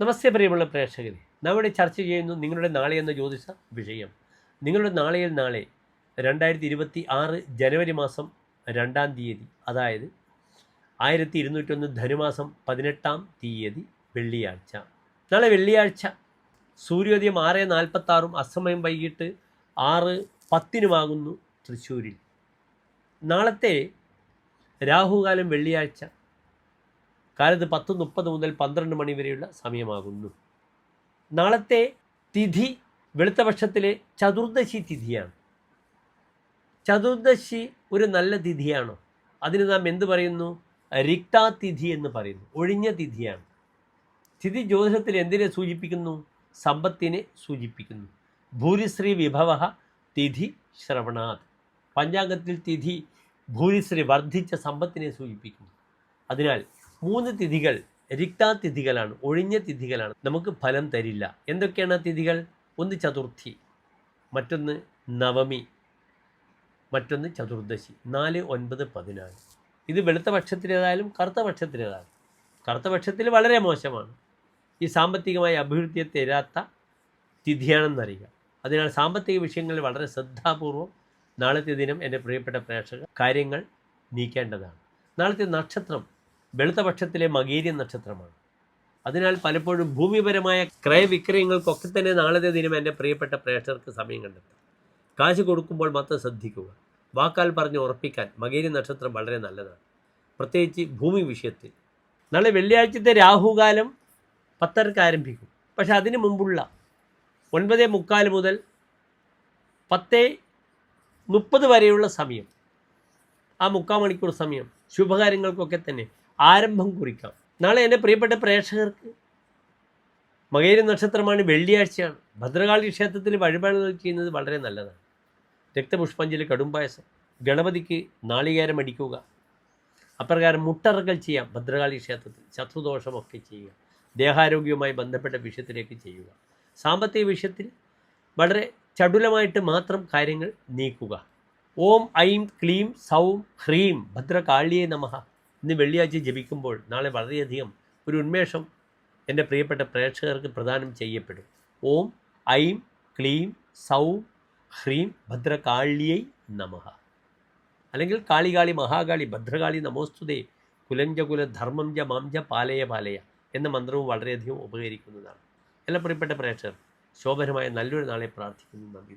നമസ്തേ പ്രിയമുള്ള പ്രേക്ഷകരെ. നമ്മുടെ ചർച്ച ചെയ്യുന്നു നിങ്ങളുടെ നാളെ എന്ന ജ്യോതിഷ വിഷയം. നിങ്ങളുടെ നാളെയിൽ നാളെ രണ്ടായിരത്തി ഇരുപത്തി ആറ് ജനുവരി മാസം രണ്ടാം തീയതി അതായത് ആയിരത്തി ഇരുന്നൂറ്റൊന്ന് ധനുമാസം പതിനെട്ടാം തീയതി വെള്ളിയാഴ്ച. നാളെ വെള്ളിയാഴ്ച. സൂര്യോദയം ആറ് നാൽപ്പത്താറും അസമയം വൈകിട്ട് ആറ് പത്തിനുമാകുന്നു തൃശ്ശൂരിൽ. നാളത്തെ രാഹുകാലം വെള്ളിയാഴ്ച. കാലത്ത് പത്ത് മുപ്പത് മുതൽ പന്ത്രണ്ട് മണി വരെയുള്ള സമയമാകുന്നു. നാളത്തെ തിഥി വെളുത്ത പക്ഷത്തിലെ ചതുർദശി തിഥിയാണ്. ചതുർദശി ഒരു നല്ല തിഥിയാണോ? അതിന് നാം എന്ത് പറയുന്നു? തിഥി എന്ന് പറയുന്നു. ഒഴിഞ്ഞ തിഥിയാണ്. തിഥി ജ്യോതിഷത്തിൽ എന്തിനെ സൂചിപ്പിക്കുന്നു? സമ്പത്തിനെ സൂചിപ്പിക്കുന്നു. ഭൂരിശ്രീ വിഭവ തിഥി ശ്രവണാത്. പഞ്ചാംഗത്തിൽ തിഥി ഭൂരിശ്രീ വർദ്ധിച്ച സമ്പത്തിനെ സൂചിപ്പിക്കുന്നു. അതിനാൽ മൂന്ന് തിഥികൾ തിഥികളാണ് ഒഴിഞ്ഞ തിഥികളാണ്. നമുക്ക് ഫലം തരില്ല. എന്തൊക്കെയാണ് ആ തിഥികൾ? ഒന്ന് ചതുർത്ഥി മറ്റൊന്ന് നവമി മറ്റൊന്ന് ചതുർദശി. നാല് ഒൻപത് പതിനാല്. ഇത് വെളുത്ത പക്ഷത്തിലേതായാലും കറുത്ത പക്ഷത്തിലേതായാലും. കറുത്ത പക്ഷത്തിൽ വളരെ മോശമാണ്. ഈ സാമ്പത്തികമായ അഭിവൃദ്ധിയെ തരാത്ത തിഥിയാണെന്നറിയുക. അതിനാൽ സാമ്പത്തിക വിഷയങ്ങളിൽ വളരെ ശ്രദ്ധാപൂർവം നാളത്തെ ദിനം എന്റെ പ്രിയപ്പെട്ട പ്രേക്ഷകർ കാര്യങ്ങൾ നീക്കേണ്ടതാണ്. നാളത്തെ നക്ഷത്രം വെളുത്ത പക്ഷത്തിലെ നക്ഷത്രമാണ്. അതിനാൽ പലപ്പോഴും ഭൂമിപരമായ ക്രയവിക്രയങ്ങൾക്കൊക്കെ തന്നെ നാളത്തെ ദിനം എന്റെ പ്രിയപ്പെട്ട പ്രേക്ഷകർക്ക് സമയം കണ്ടെത്താം. കാശ് കൊടുക്കുമ്പോൾ മാത്രം ശ്രദ്ധിക്കുക. വാക്കാൽ പറഞ്ഞ് ഉറപ്പിക്കാൻ മകേരി നക്ഷത്രം വളരെ നല്ലതാണ്. പ്രത്യേകിച്ച് ഭൂമി വിഷയത്തിൽ. നാളെ വെള്ളിയാഴ്ചത്തെ രാഹുകാലം പത്തരക്ക് ആരംഭിക്കും. പക്ഷെ അതിന് മുമ്പുള്ള ഒൻപത് മുക്കാൽ മുതൽ പത്ത് മുപ്പത് വരെയുള്ള സമയം. ആ മുക്കാൽ മണിക്കൂർ സമയം ശുഭകാര്യങ്ങൾക്കൊക്കെ തന്നെ ആരംഭം കുറിക്കാം. നാളെ എന്റെ പ്രിയപ്പെട്ട പ്രേക്ഷകർക്ക് മകേരി നക്ഷത്രമാണ് വെള്ളിയാഴ്ചയാണ്. ഭദ്രകാളി ക്ഷേത്രത്തിൽ വഴിപാടുകൾ ചെയ്യുന്നത് വളരെ നല്ലതാണ്. രക്തപുഷ്പാഞ്ജലി കടുംപായസം ഗണപതിക്ക് നാളികേരം അടിക്കുക. അപ്രകാരം മുട്ടറകൾ ചെയ്യാം ഭദ്രകാളി ക്ഷേത്രത്തിൽ. ശത്രുദോഷമൊക്കെ ചെയ്യുക. ദേഹാരോഗ്യവുമായി ബന്ധപ്പെട്ട വിഷയത്തിലേക്ക് ചെയ്യുക. സാമ്പത്തിക വിഷയത്തിൽ വളരെ ചടുലമായിട്ട് മാത്രം കാര്യങ്ങൾ നീക്കുക. ഓം ഐം ക്ലീം സൗം ഹ്രീം ഭദ്രകാളിയെ നമഃ ഇന്ന് വെള്ളിയാഴ്ച ജപിക്കുമ്പോൾ നാളെ വളരെയധികം ഒരു ഉന്മേഷം എന്റെ പ്രിയപ്പെട്ട പ്രേക്ഷകർക്ക് പ്രദാനം ചെയ്യപ്പെടും. ഓം ഐം ക്ലീം സൗം ഹ്രീം ഭദ്രകാളിയൈ നമഹ അല്ലെങ്കിൽ കാളികാളി മഹാകാളി ഭദ്രകാളി നമോസ്തുതേ കുലഞ്ചകുല ധർമ്മം ജ മാം ജ പാലയ പാലയ എന്ന മന്ത്രവും വളരെയധികം ഉപകരിക്കുന്നതാണ്. എല്ലാ പ്രിയപ്പെട്ട പ്രേക്ഷകർ ശോഭനമായ നല്ലൊരു നാളെ പ്രാർത്ഥിക്കുന്നു. നന്ദി.